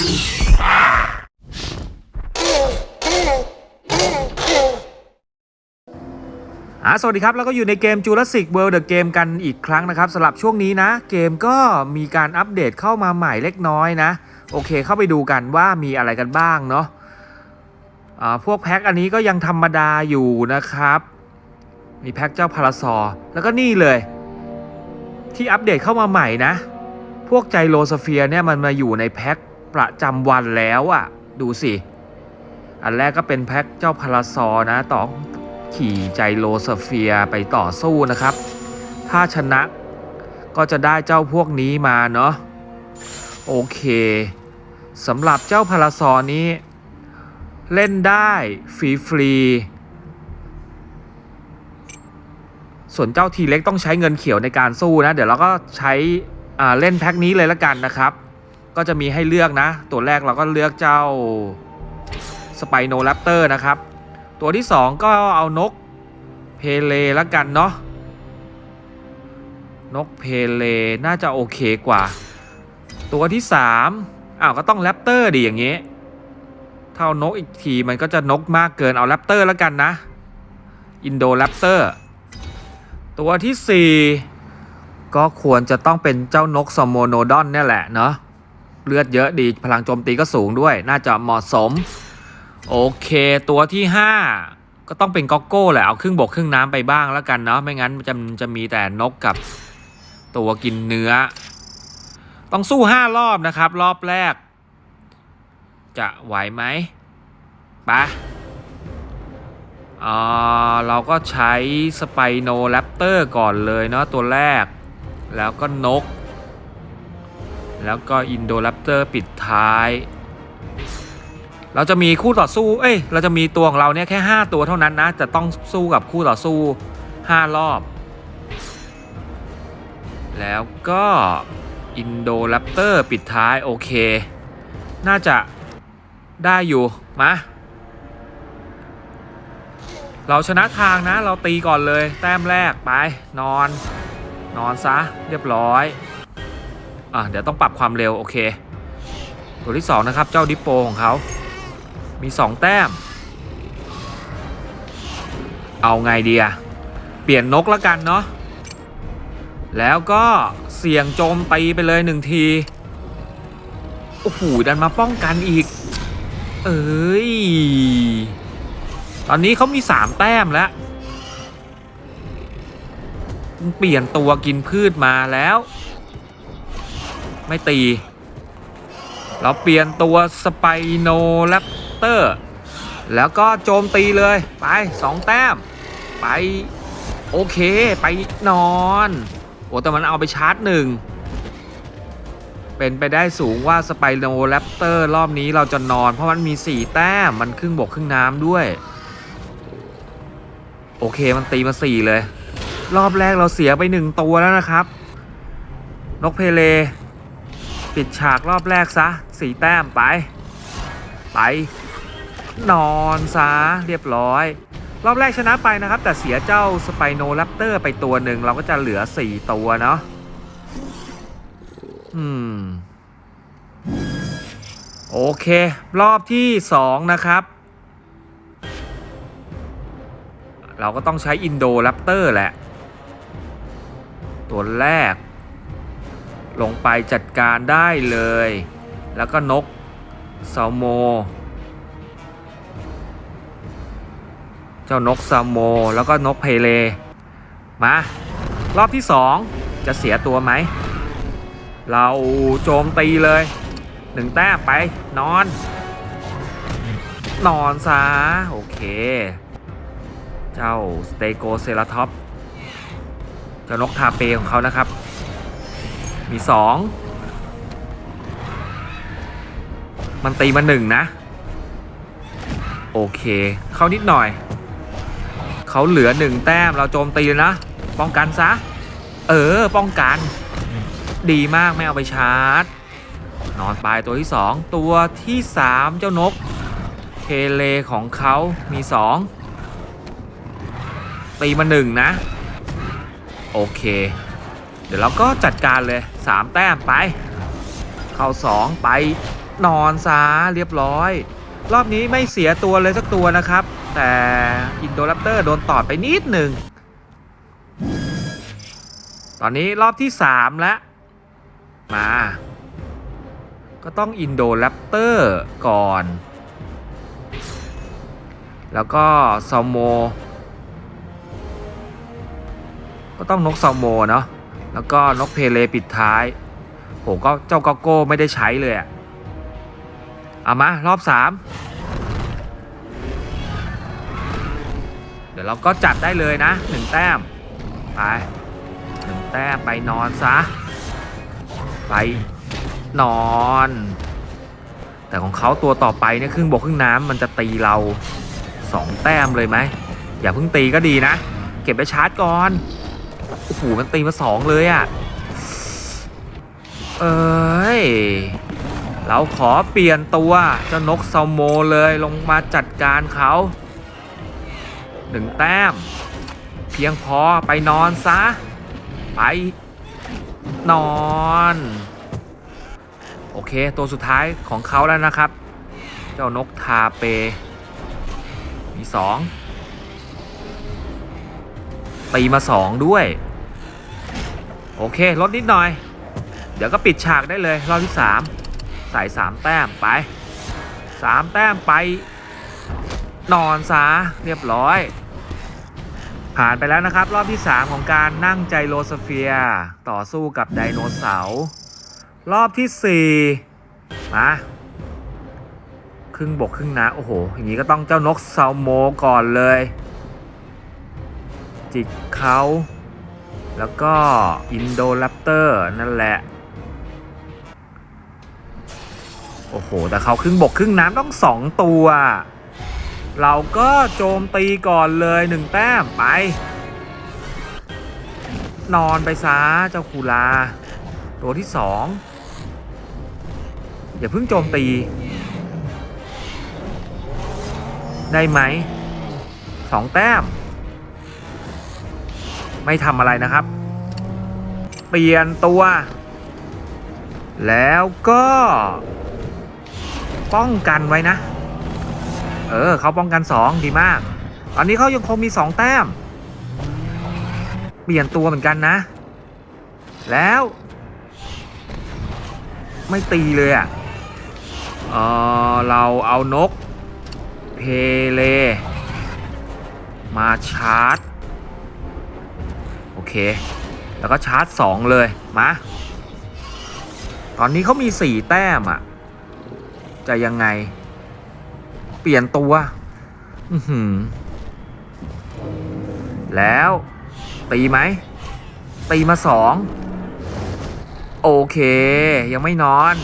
อ่าสวัสดีครับ แล้วก็อยู่ในเกม Jurassic World The Game กันอีกครั้งนะครับสำหรับช่วงนี้นะ เกมก็มีการอัปเดตเข้ามาใหม่เล็กน้อยนะ โอเคเข้าไปดูกันว่ามีอะไรกันบ้างเนาะอ่าพวกแพ็คอันนี้ก็ยังธรรมดาอยู่นะครับ มีแพ็คเจ้าพาราซอร์แล้วก็นี่เลย ที่อัปเดตเข้ามาใหม่นะ พวกไจโรสเฟียเนี่ยมันมาอยู่ในแพ็ค ประจำวันแล้วอะ่ะ ดูสิ อันแรกก็เป็นแพ็คเจ้าพาราซอนะต่องขี่ไจโรสเฟียไปต่อสู้นะครับ ถ้าชนะก็จะได้เจ้าพวกนี้มาเนาะโอเคสำหรับเจ้าพาราซอนี้ เล่นได้ฟรีฟรีส่วนเจ้าทีเล็กต้องใช้เงินเขียวในการสู้นะ เดี๋ยวเราก็ใช้เล่นแพ็คนี้เลยละกันนะครับ ก็จะมีให้เลือกนะ ตัวแรกเราก็เลือกเจ้าสไปโนแรปเตอร์นะครับ ตัวที่ 2 ก็เอานกเพเลละกันเนาะนกเพเลน่าจะโอเคกว่า ตัวที่ 3อ้าวก็ต้องแรปเตอร์ดิอย่างเงี้ยเท่านกอีกทีมันก็จะนกมากเกินเอาแรปเตอร์แล้วกันนะอินโดแรปเตอร์ตัวทีสี่ 4 ก็ควรจะต้องเป็นเจ้านกสโมโนดอนเนี่ยแหละเนาะ เลือดเยอะดีพลังโจมตีก็สูงด้วย น่าจะเหมาะสม โอเค ตัวที่ 5 ก็ต้องเป็นก็อกโก้แหละ เอาครึ่งบกครึ่งน้ำไปบ้างแล้วกันเนาะไม่งั้นจะจะมีแต่นกกับตัวกินเนื้อ ต้องสู้ 5 รอบนะครับ รอบแรก จะไหวไหมปะอ่าเราก็ใช้สไปโนแรปเตอร์ก่อนเลยเนาะตัวแรก แล้วก็นก แล้วก็อินโดแรปเตอร์ปิดท้าย เราจะมีคู่ต่อสู้ เอ้ย เราจะมีตัวของเราเนี่ยแค่ 5 ตัวเท่านั้นนะ จะต้องสู้กับคู่ต่อสู้ 5 รอบ แล้วก็อินโดแรปเตอร์ปิดท้ายโอเค น่าจะได้อยู่ มา เราชนะทางนะ เราตีก่อนเลย แต้มแรกไป นอน นอนซะ เรียบร้อย อะเดี๋ยวต้องปรับความเร็วโอเค ตัวที่ 2 นะครับ เจ้าดิปโปของเขา มี 2 แต้ม เอาไงดีอะเปลี่ยนนกแล้วกันเนาะแล้วก็เสี่ยงโจมตีไปเลยหนึ่งที โอ้โห ดันมาป้องกันอีก เอ้ย ตอนนี้เขามี3แต้มแล้ว เปลี่ยนตัวกินพืชมาแล้ว ไม่ตี เราเปลี่ยนตัวสไปโนแรปเตอร์ แล้วก็โจมตีเลย ไป2แต้ม ไป โอเค ไปนอน โอ้ แต่มันเอาไปชาร์จหนึ่ง เป็นไปได้สูงว่าสไปโนแรปเตอร์รอบนี้เราจะนอน เพราะมันมี 4 แต้ม มันครึ่งบกครึ่งน้ำด้วย โอเค มันตีมา 4 เลย รอบแรกเราเสียไป 1 ตัวแล้วนะครับ นกเพเล ปิดฉากรอบแรกซะสี่แต้มไป ไป นอนซะเรียบร้อย รอบแรกชนะไปนะครับ แต่เสียเจ้าสไปโนแรปเตอร์ไปตัวหนึ่งเราก็จะเหลือ4ตัวเนาะอืม โอเค รอบที่2นะครับ เราก็ต้องใช้อินโดแรปเตอร์แหละ ตัวแรก ลงไปจัดการได้เลย แล้วก็นกซาโม เจ้านกซาโม แล้วก็นกเพเล มา รอบที่สองจะเสียตัวไหม เราโจมตีเลยหนึ่งแต้มไปนอน นอนซะโอเค เจ้าสเตโกเซราท็อปเจ้านกทาเปของเขานะครับ มีสองมันตีมาหนึ่งนะ โอเค เข้านิดหน่อย เขาเหลือหนึ่งแต้มเราโจมตีเลยนะ ป้องกันซะ เออ ป้องกัน ดีมากไม่เอาไปชาร์จ นอนไปตัวที่สองตัวที่สามเจ้านกเพเลของเขามีสองตีมาหนึ่งนะ โอเค เดี๋ยวเราก็จัดการเลย 3 แต้มไป เข้า 2 ไป นอนซาเรียบร้อย รอบนี้ไม่เสียตัวเลยสักตัวนะครับ แต่อินโดแรปเตอร์โดนตอดไปนิดหนึ่ง ตอนนี้รอบที่ 3 แล้ว มา ก็ต้องอินโดแรปเตอร์ก่อน แล้วก็ซาโม ก็ต้องนกซาโมเนาะ แล้วก็นกเพเลปิดท้ายโหก็เจ้ากอโก้ไม่ได้ใช้เลยอะเอามารอบสามเดี๋ยวเราก็จัดได้เลยนะหนึ่งแต้ม ไปหนึ่งแต้มไปนอนซะ ไปนอน แต่ของเขาตัวต่อไปเนี่ยครึ่งบกครึ่งน้ำมันจะตีเราสองแต้มเลยไหมอย่าเพิ่งตีก็ดีนะ เก็บไปชาร์จก่อน โอ้โหมันตีมาสองเลยอะ่ะ เอ้ย เราขอเปลี่ยนตัวเจ้านกซาโมเลยลงมาจัดการเขาหนึ่งแต้ม เพียงพอไปนอนซะ ไปนอน โอเคตัวสุดท้ายของเขาแล้วนะครับ เจ้านกทาเป มีสอง ตีมาสองด้วย โอเคลดนิดหน่อย เดี๋ยวก็ปิดฉากได้เลย รอบที่สามใส่สามแต้มไปสามแต้มไป นอนซะเรียบร้อย ผ่านไปแล้วนะครับ รอบที่ 3 ของการนั่งใจโลสเฟียต่อสู้กับไดโนเสาร์รอบที่ 4 มาครึ่งบกครึ่งน้ำโอ้โห อย่างนี้ก็ต้องเจ้านกซาโมก่อนเลย จิกเขาแล้วก็อินโดแรปเตอร์นั่นแหละ โอ้โห แต่เขาครึ่งบกครึ่งน้ำต้องสองตัว เราก็โจมตีก่อนเลยหนึ่งแต้มไป นอนไปซะเจ้าคูลา ตัวที่สองอย่าเพิ่งโจมตี ได้ไหมสองแต้ม ไม่ทำอะไรนะครับ เปลี่ยนตัว แล้วก็ ป้องกันไว้นะ เออเขาป้องกันสองดีมาก ตอนนี้เขายังคงมีสองแต้ม เปลี่ยนตัวเหมือนกันนะ แล้ว ไม่ตีเลยอะ่ะเออเราเอานก เพเล มาชาร์จ เค แล้วก็ชาร์จสองเลยมา ตอนนี้เขามีสี่แต้มอะ่ะจะยังไง เปลี่ยนตัวอือหือแล้วตีไหม ตีมาสองโอเค ยังไม่นอน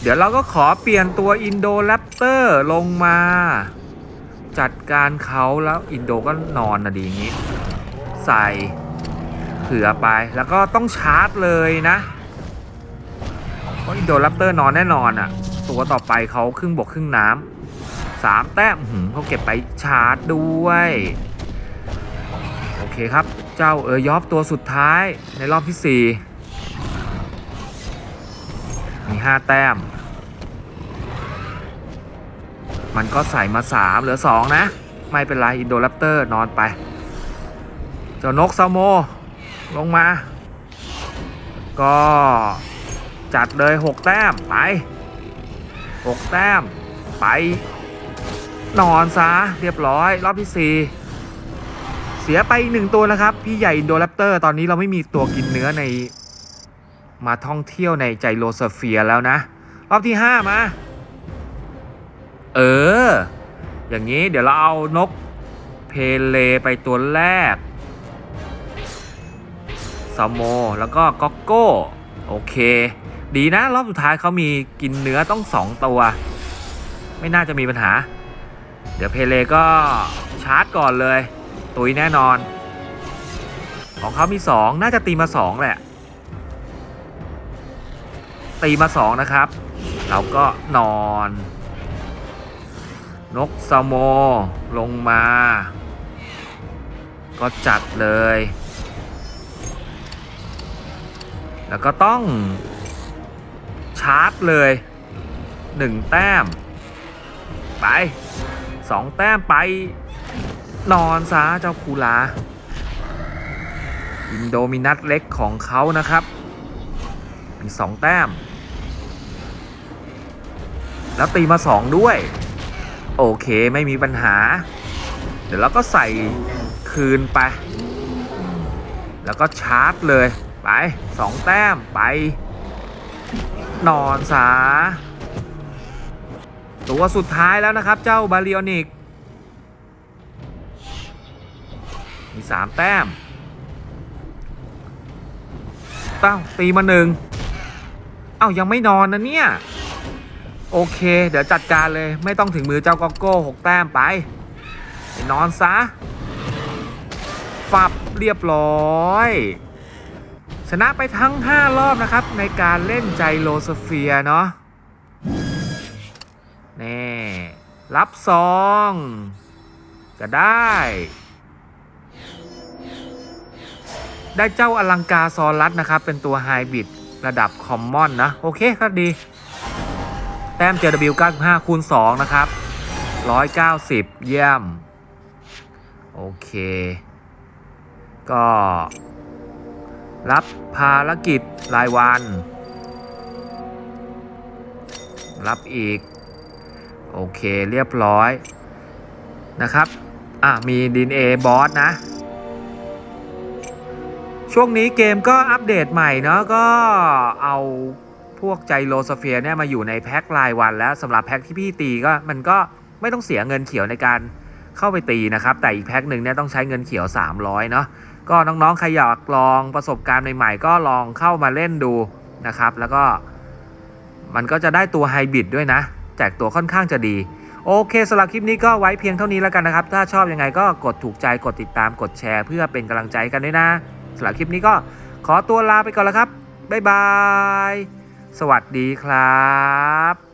เดี๋ยวเราก็ขอเปลี่ยนตัวอินโดแรปเตอร์ลงมาจัดการเขาแล้วอินโดก็นอนนะดีอย่างนี้ ใส่ เผื่อไป แล้วก็ต้องชาร์จเลยนะเพราะอินโดแรปเตอร์นอนแน่นอนอะ่ะ ตัวต่อไปเขาครึ่งบกครึ่งน้ำสามแต้มเขาเก็บไปชาร์จด้วย โอเคครับ เจ้าเออยอบตัวสุดท้ายในรอบที่สี่มีห้าแต้ม มันก็ใส่มาสามเหลือสองนะ ไม่เป็นไร อินโดแรปเตอร์นอนไป เจ้านกซาโม ลงมา ก็จัดเลยหกแต้ม ไปหกแต้ม ไป นอนซะเรียบร้อย รอบที่สี่เสียไปอีกหนึ่งตัวนะครับ พี่ใหญ่อินโดแรปเตอร์ตอนนี้เราไม่มีตัวกินเนื้อใน มาท่องเที่ยวในใจโลสเฟียแล้วนะ รอบที่ห้ามา เออ อย่างนี้เดี๋ยวเราเอานกเพเลไปตัวแรก ซาโม แล้วก็ก็อกโก้ โอเค ดีนะ รอบสุดท้ายเขามีกินเนื้อต้องสองตัว ไม่น่าจะมีปัญหา เดี๋ยวเพเลก็ชาร์จก่อนเลย ตุยแน่นอน ของเขามีสองน่าจะตีมาสองแหละ ตีมาสองนะครับ เราก็นอน นกซาโม ลงมา ก็จัดเลย แล้วก็ต้อง ชาร์จเลยหนึ่งแต้ม ไปสองแต้มไป นอนซะเจ้าคูลา อินโดมินัสเล็กของเขานะครับ มีสองแต้ม แล้วตีมาสองด้วย โอเคไม่มีปัญหา เดี๋ยวเราก็ใส่คืนไป แล้วก็ชาร์จเลย ไปสองแต้มไป นอนซะตัวสุดท้ายแล้วนะครับ เจ้าบาริออนิก มีสามแต้มต้าตีมาหนึ่งเอ้ายังไม่นอนนะเนี่ย โอเค เดี๋ยวจัดการเลยไม่ต้องถึงมือเจ้ากอกโก้หกแต้มไปไปนอนซะฝับเรียบร้อย ชนะไปทั้ง 5 รอบนะครับ ในการเล่นใจโลสเฟียเนาะแน่รับซองจะได้ ได้เจ้าอลังกาซอรัสนะครับ เป็นตัวไฮบิดระดับคอมมอนนะ โอเคก็ดี แต้ม JW 95คูณ2นะครับ 190 เยี่ยม โอเค ก็ รับภารกิจรายวัน รับอีก โอเคเรียบร้อยนะครับ อะ มีดินเอบอสนะ ช่วงนี้เกมก็อัปเดตใหม่เนาะก็เอาพวกใจโลสเฟียเนี่ยมาอยู่ในแพ็ครายวันแล้วสำหรับแพ็คที่พี่ตีก็มันก็ไม่ต้องเสียเงินเขียวในการเข้าไปตีนะครับ แต่อีกแพ็คหนึ่งเนี่ยต้องใช้เงินเขียว 300 เนาะ ก็น้องๆใครอยากลองประสบการณ์ใหม่ๆก็ลองเข้ามาเล่นดูนะครับ แล้วก็มันก็จะได้ตัวไฮบริดด้วยนะ แจกตัวค่อนข้างจะดี โอเคสำหรับคลิปนี้ก็ไว้เพียงเท่านี้แล้วกันนะครับ ถ้าชอบยังไงก็กดถูกใจกดติดตามกดแชร์ เพื่อเป็นกำลังใจกันด้วยนะสำหรับคลิปนี้ก็ขอตัวลาไปก่อนแล้วครับบ๊ายบาย สวัสดีครับ